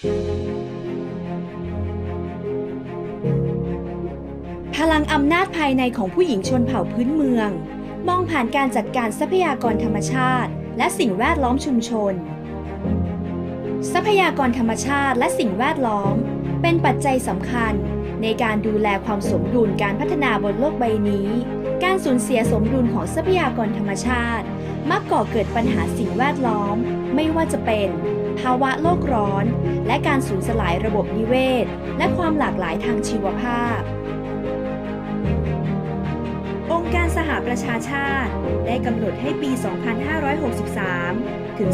พลังอำนาจภายในของผู้หญิงชนเผ่าพื้นเมือง มองผ่านการจัดการทรัพยากรธรรมชาติ และสิ่งแวดล้อมชุมชน ทรัพยากรธรรมชาติและสิ่งแวดล้อม เป็นปัจจัยสำคัญในการดูแลความสมดุลการพัฒนาบนโลกใบนี้ การสูญเสียสมดุลของทรัพยากรธรรมชาติ มักก่อเกิดปัญหาสิ่งแวดล้อม ไม่ว่าจะเป็น ภาวะโลกร้อน และการสูญสลายระบบนิเวศ และความหลากหลายทางชีวภาพ องค์การสหประชาชาติ ได้กำหนดให้ปี 2563 ถึง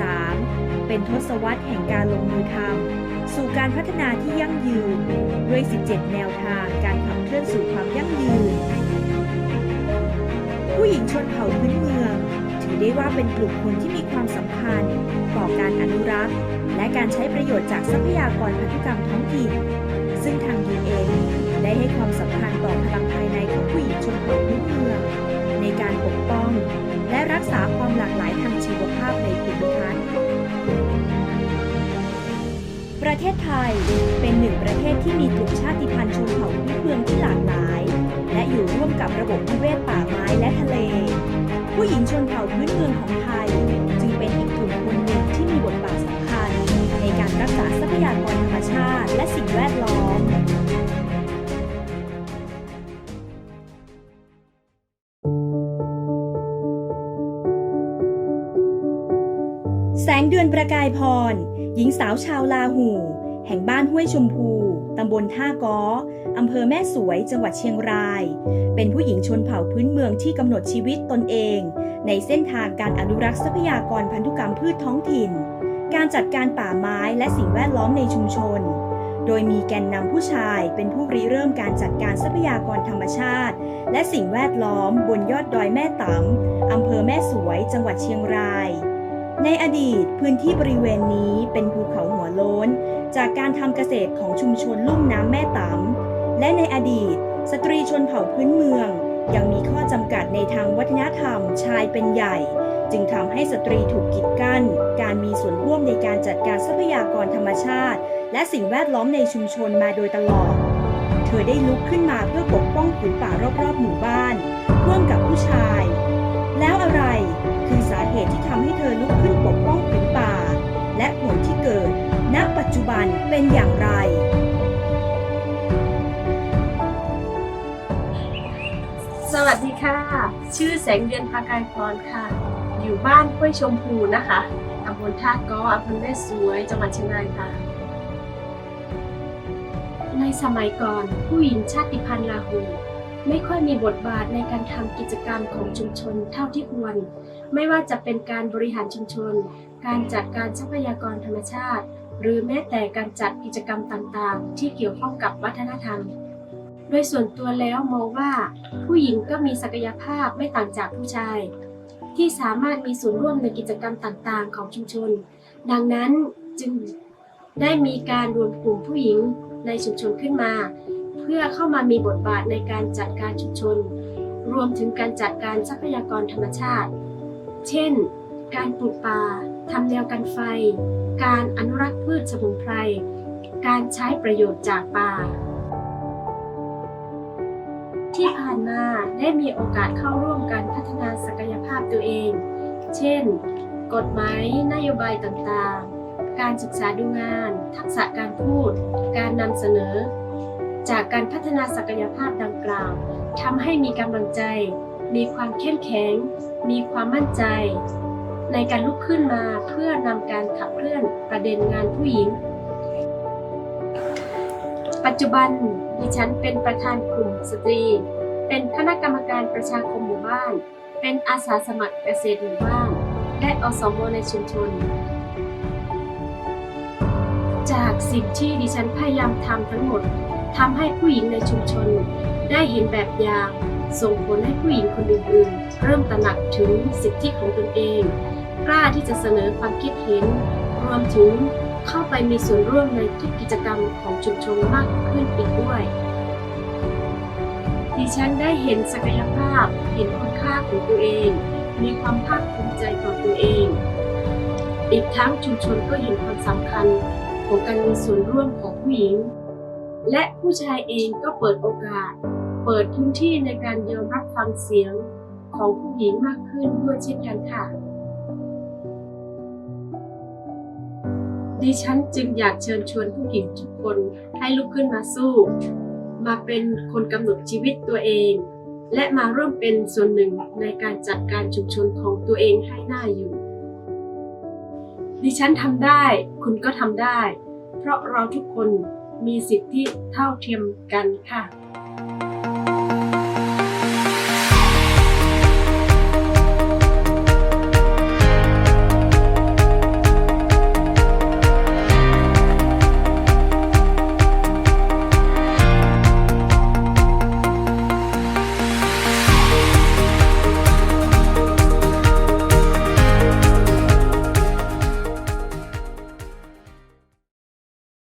2573 เป็นทศวรรษแห่งการลงมือทำสู่การพัฒนาที่ยั่งยืน ด้วย 17 แนวทางการขับเคลื่อนสู่ความยั่งยืน ผู้หญิงชนเผ่าพื้นเมือง อได้ว่าเป็นกลุ่มคนที่มีความสำคัญต่อการอนุรักษ์ และการใช้ประโยชน์จากทรัพยากรพันธุกรรมท้องถิ่น ซึ่งทาง UN ได้ให้ความสำคัญต่อพลังภายในของผู้หญิงชนเผ่าพื้นเมืองในการปกป้อง และรักษาความหลากหลายทางชีวภาพในภูมิทัศน์ประเทศไทยเป็นหนึ่งประเทศที่มีกลุ่มชาติพันธุ์ชนเผ่าพื้นเมืองที่หลากหลาย และอยู่ร่วมกับระบบนิเวศป่าไม้และทะเล ผู้หญิงชนเผ่าพื้น รักษาทรัพยากรธรรมชาติ และสิ่งแวดล้อม แสงเดือนประกายพร หญิงสาวชาวลาหู แห่งบ้านห้วยชมพู ตำบลท่าก้ออำเภอแม่สวย จังหวัดเชียงราย เป็นผู้หญิงชนเผ่าพื้นเมืองที่กำหนดชีวิตตนเอง ในเส้นทางการอนุรักษ์ทรัพยากรพันธุกรรมพืชท้องถิ่น การจัดการป่าไม้และสิ่งแวดล้อมในชุมชน โดยมีแกนนำผู้ชายเป็นผู้ริเริ่มการจัดการทรัพยากรธรรมชาติ และสิ่งแวดล้อมบนยอดดอยแม่ต๋ำอำเภอแม่สวยจังหวัดเชียงราย ในอดีตพื้นที่บริเวณนี้เป็นภูเขาหัวโล้น จากการทำเกษตรของชุมชนลุ่มน้ำแม่ตำและในอดีต สตรีชนเผ่าพื้นเมือง ยังมีข้อจำกัดในทางวัฒนธรรมชายเป็นใหญ่ จึงทำให้สตรีถูกกีดกั้น การมีส่วนร่วมในการจัดการทรัพยากรธรรมชาติ และสิ่งแวดล้อมในชุมชนมาโดยตลอด เธอได้ลุกขึ้นมาเพื่อปกป้องผืนป่ารอบๆหมู่บ้าน ร่วมกับผู้ชาย แล้วอะไรคือสาเหตุที่ทำให้เธอลุกขึ้นปกป้องผืนป่า และผลที่เกิด ณ ปัจจุบันเป็นอย่างไรสวัสดีค่ะ ชื่อแสงเดือนพากายพรค่ะ อยู่บ้านห้วยชมพูนะคะตำบลท่าก้ออำเภอแม่สวย จังหวัดเชียงรายค่ะ ในสมัยก่อนผู้หญิงชาติพันธุ์ลาหู ไม่ค่อยมีบทบาทในการทำกิจกรรมของชุมชนเท่าที่ควร ไม่ว่าจะเป็นการบริหารชุมชน การจัดการทรัพยากรธรรมชาติ หรือแม้แต่การจัดกิจกรรมต่างๆ ที่เกี่ยวข้องกับวัฒนธรรมโดยส่วนตัวแล้วมองว่าผู้หญิงก็มีศักยภาพไม่ต่างจากผู้ชาย ที่สามารถมีส่วนร่วมในกิจกรรมต่างๆ ของชุมชน ดังนั้นจึงได้มีการรวมกลุ่มผู้หญิงในชุมชนขึ้นมา เพื่อเข้ามามีบทบาทในการจัดการชุมชน รวมถึงการจัดการทรัพยากรธรรมชาติ เช่น การปลูกป่าทำแนวกันไฟ การอนุรักษ์พืชสมุนไพร การใช้ประโยชน์จากป่า ที่ผ่านมาได้มีโอกาสเข้าร่วมการพัฒนาศักยภาพตัวเอง เช่น กฎหมายนโยบายต่างๆ การศึกษาดูงาน ทักษะการพูด การนำเสนอ จากการพัฒนาศักยภาพดังกล่าวทำให้มีกำลังใจ มีความเข้มแข็ง มีความมั่นใจ ในการลุกขึ้นมาเพื่อนำการขับเคลื่อนประเด็นงานผู้หญิง ปัจจุบัน ดิฉันเป็นประธานกลุ่มสตรี เป็นคณะกรรมการประชาคมหมู่บ้าน เป็นอาสาสมัครเกษตรหมู่บ้าน และอสมในชุมชน จากสิ่งที่ดิฉันพยายามทำทั้งหมดทำให้ผู้หญิงในชุมชน ได้เห็นแบบอย่างส่งผลให้ผู้หญิงคนอื่นๆ เริ่มตระหนักถึงสิทธิของตนเอง กล้าที่จะเสนอความคิดเห็น รวมถึง เข้าไปมีส่วนร่วมในทุกกิจกรรมของชุมชนมากขึ้นอีกด้วย ดิฉันได้เห็นศักยภาพ เห็นคุณค่าของตัวเอง มีความภาคภูมิใจต่อตัวเอง อีกทั้งชุมชนก็เห็นความสำคัญของการมีส่วนร่วมของผู้หญิง และผู้ชายเองก็เปิดโอกาส เปิดพื้นที่ในการยอมรับฟังเสียงของผู้หญิงมากขึ้นด้วยเช่นกันค่ะ ดิฉันจึงอยากเชิญชวนผู้หญิงทุกคนให้ลุกขึ้นมาสู้ มาเป็นคนกำหนดชีวิตตัวเอง และมาร่วมเป็นส่วนหนึ่งในการจัดการชุมชนของตัวเองให้หน่าอยู่ ดิฉันทำได้ คุณก็ทำได้ เพราะเราทุกคนมีสิทธิเท่าเทียมกันค่ะ